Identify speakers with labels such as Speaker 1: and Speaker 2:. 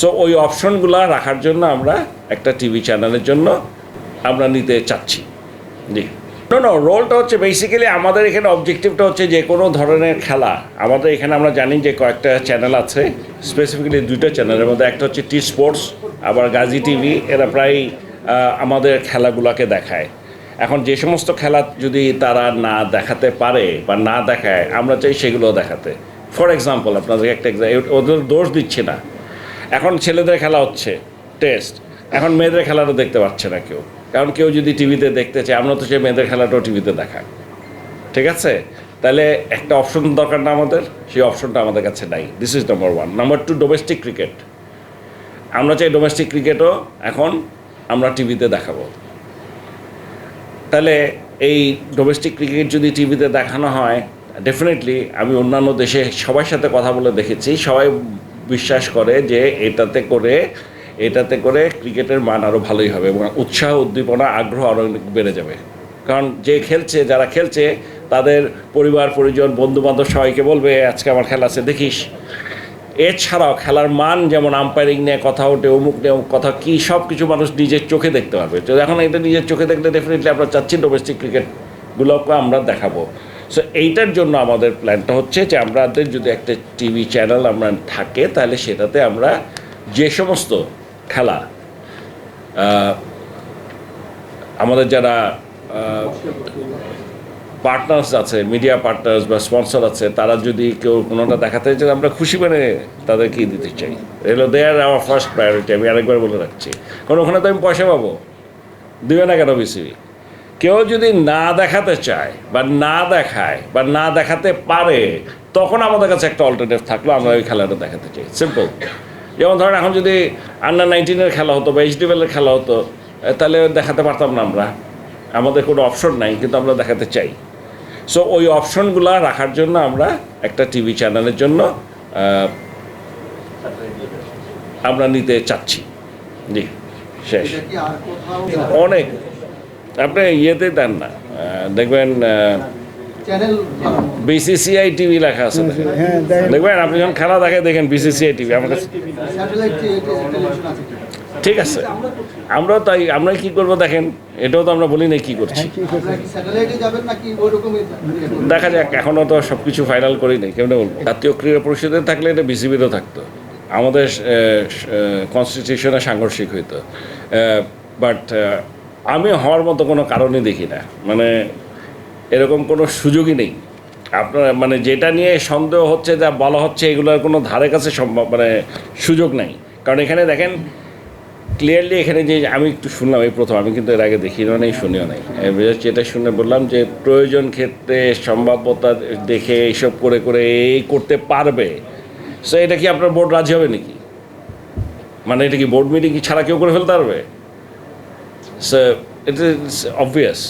Speaker 1: So ওই অপশনগুলো রাখার জন্য আমরা একটা টিভি চ্যানেলের জন্য আমরা নিতে চাচ্ছি। জি। নো নো রোলটা হচ্ছে বেসিক্যালি আমাদের এখানে অবজেক্টিভটা হচ্ছে যে কোনো ধরনের খেলা। আমাদের এখানে আমরা জানি যে কয়েকটা চ্যানেল আছে স্পেসিফিক্যালি দুইটা চ্যানেলের মধ্যে। একটা হচ্ছে টি স্পোর্টস আবার গাজী টিভি এরা প্রায় আমাদের খেলাগুলোকে দেখায়। এখন যে সমস্ত খেলা যদি তারা না দেখাতে পারে বা না দেখায়, আমরা চাই সেগুলো দেখাতে। ফর এক্সাম্পল আপনাদের একটা ওদের দোষ দিচ্ছে না। এখন ছেলেদের খেলা হচ্ছে টেস্ট এখন মেয়েদের খেলাটা দেখতে পাচ্ছে না কেউ। কারণ কেউ যদি টিভিতে দেখতে চায়, আমরা তো সেই মেয়েদের খেলাটাও টিভিতে দেখাই। ঠিক আছে? তাহলে একটা অপশন দরকার না আমাদের, সেই অপশনটা আমাদের কাছে নাই। This is number one number two domestic cricket আমরা চাই ডোমেস্টিক ক্রিকেটও এখন আমরা টিভিতে দেখাবো। তাহলে এই ডোমেস্টিক ক্রিকেট যদি টিভিতে দেখানো হয় ডেফিনেটলি আমি অন্যান্য দেশে সবার সাথে কথা বলে দেখেছি, সবাই বিশ্বাস করে যে এটাতে করে এটাতে করে ক্রিকেটের মান আরও ভালোই হবে এবং উৎসাহ, উদ্দীপনা, আগ্রহ আরও অনেক বেড়ে যাবে। কারণ যে খেলছে, যারা খেলছে, তাদের পরিবার, পরিজন বন্ধু বান্ধব সবাইকে বলবে, আজকে আমার খেলা আছে, দেখিস। এছাড়াও খেলার মান যেমন আম্পায়ারিং নিয়ে কথা ওঠে, অমুক নিয়ে কথা, কী সব কিছু মানুষ নিজের চোখে দেখতে পারবে। তো এখন এটা নিজের চোখে দেখলে ডেফিনেটলি আমরা চাচ্ছি ডোমেস্টিক ক্রিকেটগুলোকে আমরা দেখাবো। সো এইটার জন্য আমাদের প্ল্যানটা হচ্ছে যে আমাদের যদি একটা টিভি চ্যানেল আমরা থাকে, তাহলে সেটাতে আমরা যে সমস্ত খেলা আমাদের যারা পার্টনার্স আছে মিডিয়া পার্টনার্স বা স্পন্সর আছে, তারা যদি কেউ কোনোটা দেখাতে চায়, আমরা খুশি মানে তাদেরকে দিতে চাই। এগুলো দে আর আমার ফার্স্ট প্রায়োরিটি আমি আরেকবার বলে রাখছি। কারণ ওখানে তো আমি পয়সা পাবো। দেবে না কেন বিসিবি কেউ যদি না দেখাতে চায় বা না দেখায় বা না দেখাতে পারে তখন আমাদের কাছে একটা অল্টারনেটিভ থাকল আমরা ওই খেলাটা দেখাতে চাই। সিম্পল যেমন ধরেন এখন যদি আন্ডার নাইনটিনের খেলা হতো বা এইচডিএলের খেলা হতো তাহলে দেখাতে পারতাম না আমরা। আমাদের কোনো অপশন নাই কিন্তু আমরা দেখাতে চাই। সো ওই অপশনগুলো রাখার জন্য আমরা একটা টিভি চ্যানেলের জন্য আমরা নিতে চাচ্ছি। জি শেষ। অনেক। আপনি ইয়েতে দেন না। দেখবেন বিসিসিআই টিভি লেখা আছে।
Speaker 2: হ্যাঁ
Speaker 1: দেখবেন আপনি যখন খেলা দেখে দেখেন বিসিসিআই টিভি আমার কাছে ঠিক আছে। আমরাও তাই আমরা কি করব দেখেন এটাও তো আমরা বলি না কি করছি।
Speaker 2: হ্যাঁ?
Speaker 1: দেখা যাক এখনও তো সব কিছু ফাইনাল করি নাই কেমন বলব? জাতীয় ক্রীড়া পরিষদে থাকলে এটা বিসিবিরও থাকতো। আমাদের কনস্টিটিউশনে সাংঘর্ষিক হইতো। বাট আমি হওয়ার মতো কোনো কারণই দেখি না। মানে এরকম কোনো সুযোগই নেই। আপনার মানে যেটা নিয়ে সন্দেহ হচ্ছে, যা বলা হচ্ছে, এগুলোর কোনো ধারে কাছে সম্ভব মানে সুযোগ নাই। কারণ এখানে দেখেন ক্লিয়ারলি এখানে যে আমি একটু শুনলাম, এই প্রথম, আমি কিন্তু এর আগে দেখিও নাই, শুনিও নাই। যেটা শুনে বললাম যে প্রয়োজন ক্ষেত্রে সম্ভাব্যতা দেখে এইসব করে করে এই করতে পারবে। সো এটা কি আপনার বোর্ড রাজি হবে নাকি? মানে এটা কি বোর্ড মিটিং ছাড়া কেউ করে ফেলতে পারবে? So it is obvious